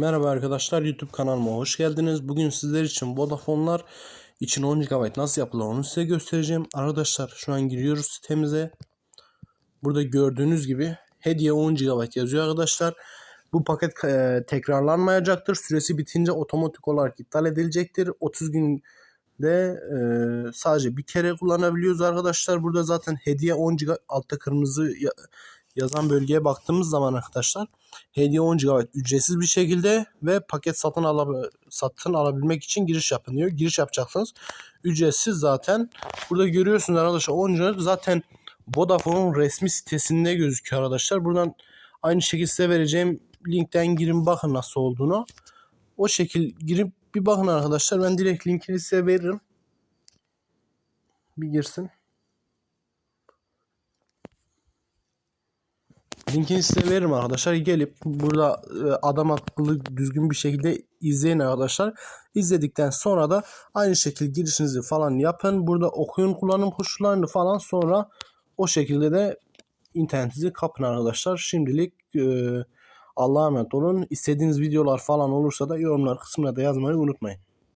Merhaba arkadaşlar YouTube kanalıma hoş geldiniz. Bugün sizler için Vodafone'lar için 10 GB nasıl yapılır onu size göstereceğim. Arkadaşlar şu an giriyoruz sitemize. Burada gördüğünüz gibi hediye 10 GB yazıyor arkadaşlar. Bu paket e, tekrarlanmayacaktır. Süresi bitince otomatik olarak iptal edilecektir. 30 günde e, sadece bir kere kullanabiliyoruz arkadaşlar. Burada zaten hediye 10 GB altta kırmızı yazan bölgeye baktığımız zaman arkadaşlar hediye 10 GB ücretsiz bir şekilde ve paket satın ala satın alabilmek için giriş yapın diyor. Giriş yapacaksınız. Ücretsiz zaten. Burada görüyorsunuz arkadaşlar 10 GB zaten Vodafone'un resmi sitesinde gözüküyor arkadaşlar. Buradan aynı şekilde size vereceğim linkten girin bakın nasıl olduğunu. O şekil girip bir bakın arkadaşlar. Ben direkt linkini size veririm. Bir girsin. Linkini size veririm arkadaşlar. Gelip burada e, adam akıllı düzgün bir şekilde izleyin arkadaşlar. İzledikten sonra da aynı şekilde girişinizi falan yapın. Burada okuyun kullanım koşullarını falan sonra o şekilde de internetinizi kapın arkadaşlar. Şimdilik e, Allah'a emanet olun. İstediğiniz videolar falan olursa da yorumlar kısmına da yazmayı unutmayın.